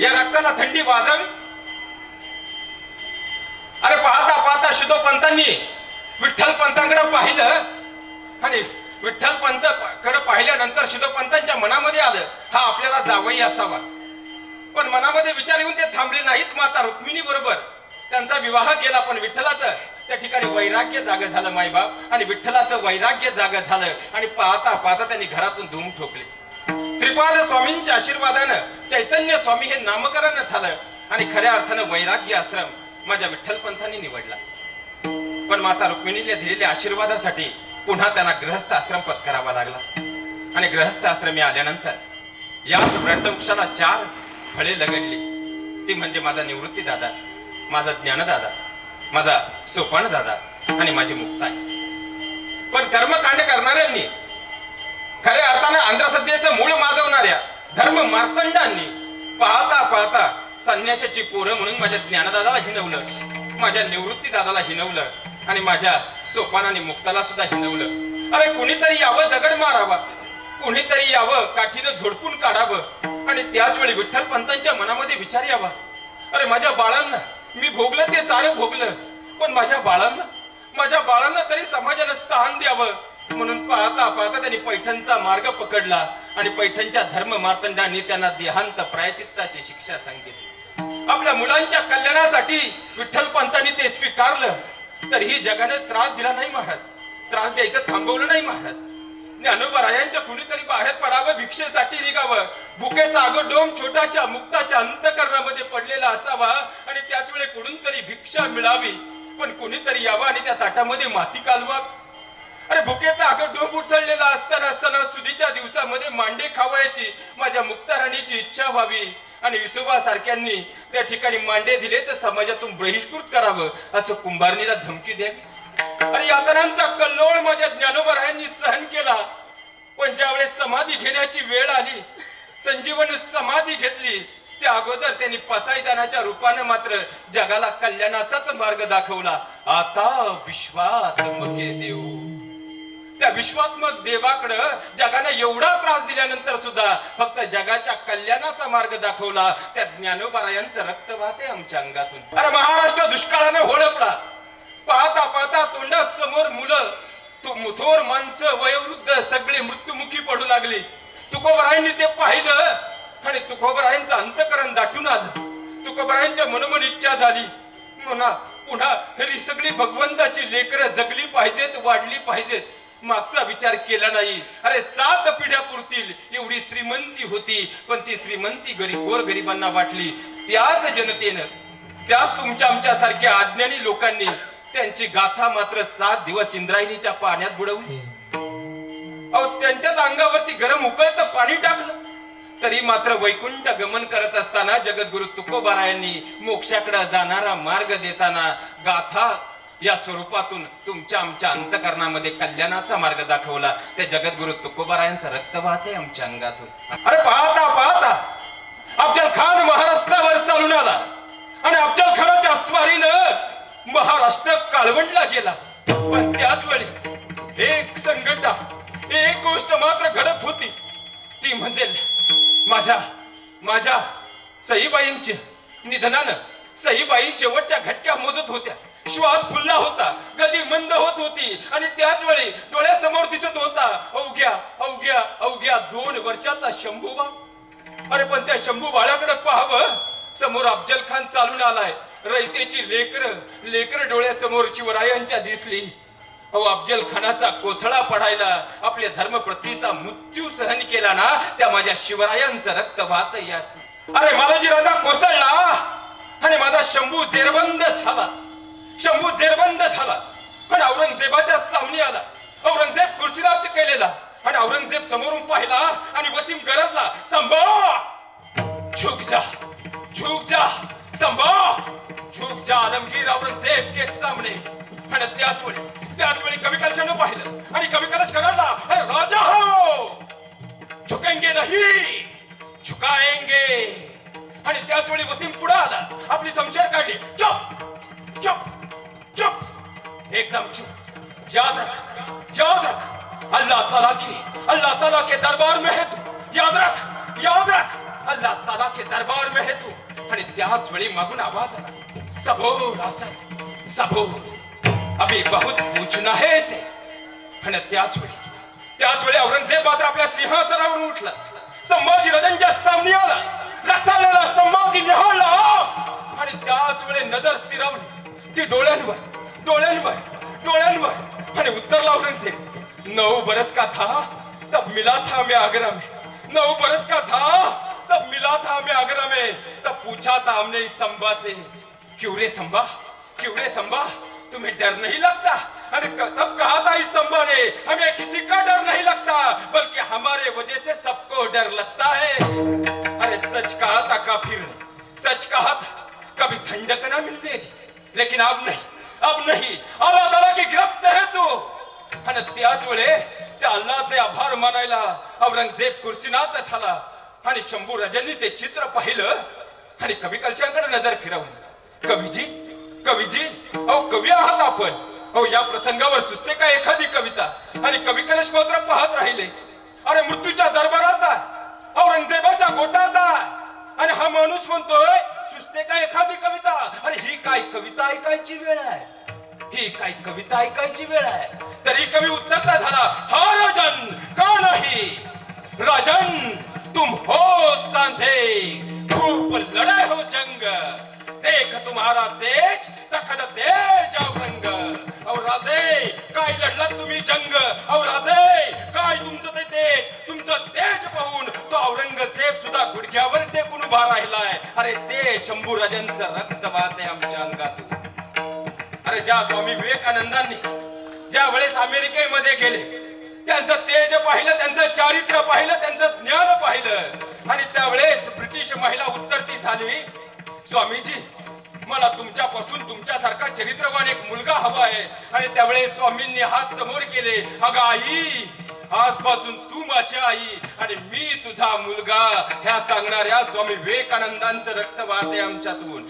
या रक्ताला थंडी वाजावी. अरे पाहता पाहता शुद्ध पंतांनी विठ्ठल पंतांकडे पाहिलं. आणि विठ्ठल पंत कडे पाहिल्यानंतर शुद्ध पंतांच्या मनामध्ये आलं हा आपल्याला जावई असावा. पण मनामध्ये विचार येऊन ते थांबले नाहीत माता रुक्मिणी बरोबर. त्यांचा विवाह केला पण विठ्ठलाचं त्या ठिकाणी वैराग्य जाग झालं मायबाप. आणि विठ्ठलाचं वैराग्य जाग झालं. आणि पाहता पाहता त्यांनी घरातून धूम ठोकले. श्रीपाद स्वामींच्या आशीर्वादानं चैतन्य स्वामी हे नामकरण झालं आणि खऱ्या अर्थानं वैराग्य आश्रम माझ्या विठ्ठल पंथांनी निवडला. पण माता रुक्मिणीने दिलेल्या आशीर्वादासाठी पुन्हा त्यांना ग्रहस्थ आश्रम पत्करावा लागला. आणि ग्रहस्थ आश्रमी आल्यानंतर याच वृक्षाला चार फळे लगडली. ती म्हणजे माझा निवृत्ती दादा माझा ज्ञानदादा माझा सोपान दादा आणि माझी मुक्ताई. पण कर्मकांड करणाऱ्यांनी खऱ्या अर्थानं अंधश्रद्धेचं मूळ माजवणाऱ्या धर्म मार्तंडांनी पाहता पाहता संन्याशाची पोरं म्हणून माझ्या ज्ञानदादाला हिनवलं माझ्या निवृत्ती दादाला हिनवलं आणि माझ्या सोपान आणि मुक्ताला सुद्धा हिनवलं अरे कुणीतरी यावं दगड मारावा कुणीतरी यावं काठीनं झोडपून काढावं आणि त्याच वेळी विठ्ठल पंतांच्या मनामध्ये विचार यावा. अरे माझ्या बाळांना मी भोगलं ते सारं भोगलं पण माझ्या बाळांना माझ्या बाळांना तरी समाजानं स्थान द्यावं. म्हणून पाहता पाहता त्यांनी पैठणचा मार्ग पकडला आणि पैठणच्या धर्म मार्तंडांनी त्यांना देहांत प्रायचित्ताची शिक्षा सांगितली. आपल्या मुलांच्या कल्याणासाठी विठ्ठल पंतांनी ते स्वीकारलं. तरीही जगाने त्रास दिला नाही महाराज. त्रास द्यायचं थांबवलं नाही महाराज. ज्ञानोबरायांच्या कुणीतरी बाहेर पडावं भिक्षेसाठी निघावं बुकेचा अगं डोम छोटाशा मुक्ताच्या अंतकरणामध्ये पडलेला असावा आणि त्याच वेळी कुठून तरी भिक्षा मिळावी. पण कुणीतरी यावं आणि त्या ताटामध्ये माती कालवा अरे भुकेचा अगं डोंब उचललेला असताना असताना सुधीच्या दिवसामध्ये मांडे खावायची माझ्या मुक्ताराणीची इच्छा व्हावी. आणि विसोबा सारख्यांनी त्या ठिकाणी मांडे दिले तर समाजातून बहिष्कृत करावं असं कुंभारणीला धमकी द्यावी अरे यातनांचा कल्लोळ माझ्या ज्ञानोबरायांनी सहन केला. पण ज्यावेळेस समाधी घेण्याची वेळ आली संजीवन समाधी घेतली त्या अगोदर त्यांनी पसायदानाच्या रूपानं मात्र जगाला कल्याणाचाच मार्ग दाखवला. आता विश्वात मगे देऊ. त्या विश्वात्मक देवाकडं जगाने एवढा त्रास दिल्यानंतर सुद्धा फक्त जगाच्या कल्याणाचा मार्ग दाखवला. त्या ज्ञानोबारायांचं रक्त वाहते आमच्या अंगातून. अरे महाराष्ट्र दुष्काळाने होळपला. पाहता पाहता तोंडासमोर मुलं तू मुथोर माणसं वयोवृद्ध सगळी मृत्युमुखी पडू लागली. तुकोबरायांनी ते पाहिलं आणि तुकोबरायांचं अंतकरण दाटून आलं. तुकोबरायांच्या मनोमन इच्छा झाली. म्हणा पुन्हा ही सगळी भगवंताची लेकरं जगली पाहिजेत वाढली पाहिजेत. मागचा विचार केला नाही. अरे सात पिढ्या पुरतील एवढी श्रीमंती होती पण ती श्रीमंती गरीब गोर गरिबांना वाटली. त्याच जनतेनं त्याच तुमच्या आमच्या सारख्या अज्ञानी लोकांनी त्यांची गाथा मात्र सात दिवस इंद्रायणीच्या पाण्यात बुडवली. अहो त्यांच्याच अंगावरती गरम उकळत पाणी टाकलं. तरी मात्र वैकुंठ गमन करत असताना जगद्गुरु तुकोबारायांनी मोक्षाकडे जाणारा मार्ग देताना गाथा या स्वरूपातून तुमच्या आमच्या अंतकरणामध्ये कल्याणाचा मार्ग दाखवला. त्या जगद्गुरु तुकोबारायांचं रक्त वाहते आमच्या अंगातून. अरे पाहता पाहता. अफजल खान महाराष्ट्रावर चालून आला. आणि अफजल खानाच्या स्वारीनं महाराष्ट्र काळवंडला गेला. पण त्याच वेळी एक संघटा एक गोष्ट मात्र घडत होती. ती म्हणजे माझ्या माझ्या सईबाईंची निधनानं सईबाई शेवटच्या घटक्या मोजत होत्या. श्वास फुलला होता. गदी मंद होत होती. आणि त्याच वेळी डोळ्यासमोर दिसत होता अवघ्या अवघ्या अवघ्या दोन वर्षाचा शंभूबा. अरे पण त्या शंभू बाळाकडे पाहावं. समोर अफजल खान चालून आलाय. रयतेची लेकर लेकर डोळ्यासमोर शिवरायांच्या दिसली. अहो अफजल खानाचा कोथळा पडायला आपल्या धर्मप्रतीचा मृत्यू सहन केला ना त्या माझ्या शिवरायांचं रक्त वाहत यात. अरे मालोजी राजा कोसळला शंभू जेरबंद झाला. शंभू जेरबंद झाला. आणि औरंगजेबाच्या सामने आला. औरंगजेब कुर्सीरात केलेला आणि औरंगजेब समोरून पाहिला आणि वसीम गरजला संभा! झुक जा झुक जा संभा! झुक जा आलमगीर औरंगजेब के सामने. आणि त्याच वेळी त्याच वेळी कवी कलशानं पाहिलं. आणि कवी कलश करायला अरे राजा हो झुकेंगे नहीं झुकाएंगे. आणि त्याच वेळी वसीम पुढे आला. आपली समशेर काढली. चुप! चुप! चुप! एकदम चुप. याद रख. याद रख. अल्लाह ताला की अल्लाह ताला के दरबार में है तू. याद रख. याद रख. अल्लाह ताला के दरबार में है तू. आणि त्याच वेळी मागून आवाज आला. सबोर असत सबोर. अभी बहुत पूछना है इसे. आणि त्याच वेळी त्याच वेळी औरंगजेब मात्र आपल्या सिंहासनावरून उठला. संभाजी रजनच्या सामने आला. रक्ताळलेला संभाजी निहाळला आणि त्याच वेळे नजर स्थिरावली ती डोळ्यांवर डोळ्यांवर डोळ्यांवर आणि उत्तरला औरंगजेब नऊ बरस का था? तब मिला था मैं आगरा में. नौ बरस का था? तब मिला था मैं आगरा में. तब पूछा था हमने इस संभा से क्यों रे संभा? क्यों रे संभा? तुम्हें डर नहीं लगता? अरे तब कहा था इस संभा ने हमें किसी का डर नहीं लगता बल्कि हमारे वजह से सबको डर लगता है। ने कहा था कभी ठंडक ना मिलने दी लेकिन अब नहीं अब नहीं। अल्लाह ताला की गिरफ्त है तू। आणि त्याच वेळे त्या अल्लाचे आभार मानायला औरंगजेब कुर्सीनाथ झाला आणि शंभू राजांनी ते चित्र पाहिलं आणि कवी कलशांकडे नजर फिरवली कवीजी कवीजी अहो कवी आहात आपण। अहो या प्रसंगावर सुचते का एखादी कविता? आणि कवी कलश मात्र पाहत राहिले। अरे मृत्यूच्या दरबारात औरंगजेबाच्या गोटात आणि हा माणूस म्हणतोय ते काय एखादी कविता? अरे ही काय कविता ऐकायची वेळ आहे? ही काय कविता ऐकायची वेळ आहे? तरी कवी उत्तरता झाला. हा राजन का नाही? राजन तुम हो सांझे. खूप लढाई हो जंग. देख तुम्हारा तेज तखत तेज औरंग औ राजे काय लढलात तुम्ही जंग? औ राजे काय तुमचं ते तेज? तुमचं तेज पाहून तो औरंगजेब सुद्धा गुडघ्यावर टेकून उभा राहिला. अरे ते शंभू राजांचं रक्त वाहते आमच्या अंगातून. अरे ज्या स्वामी विवेकानंदांनी ज्या वेळेस अमेरिकेमध्ये गेले त्यांचं तेज पाहिलं त्यांचं चारित्र्य पाहिलं त्यांचं ज्ञान पाहिलं आणि त्यावेळेस ब्रिटिश महिला उत्तरती झाली. स्वामीजी मला तुमच्यापासून तुमच्यासारखा चरित्रवान एक मुलगा हवा आहे. आणि त्यावेळेस स्वामींनी हात समोर केले. अगं आई आजपासून तू माझी आई आणि मी तुझा मुलगा ह्या सांगणाऱ्या स्वामी विवेकानंदांचं रक्त वाहते आमच्यातून.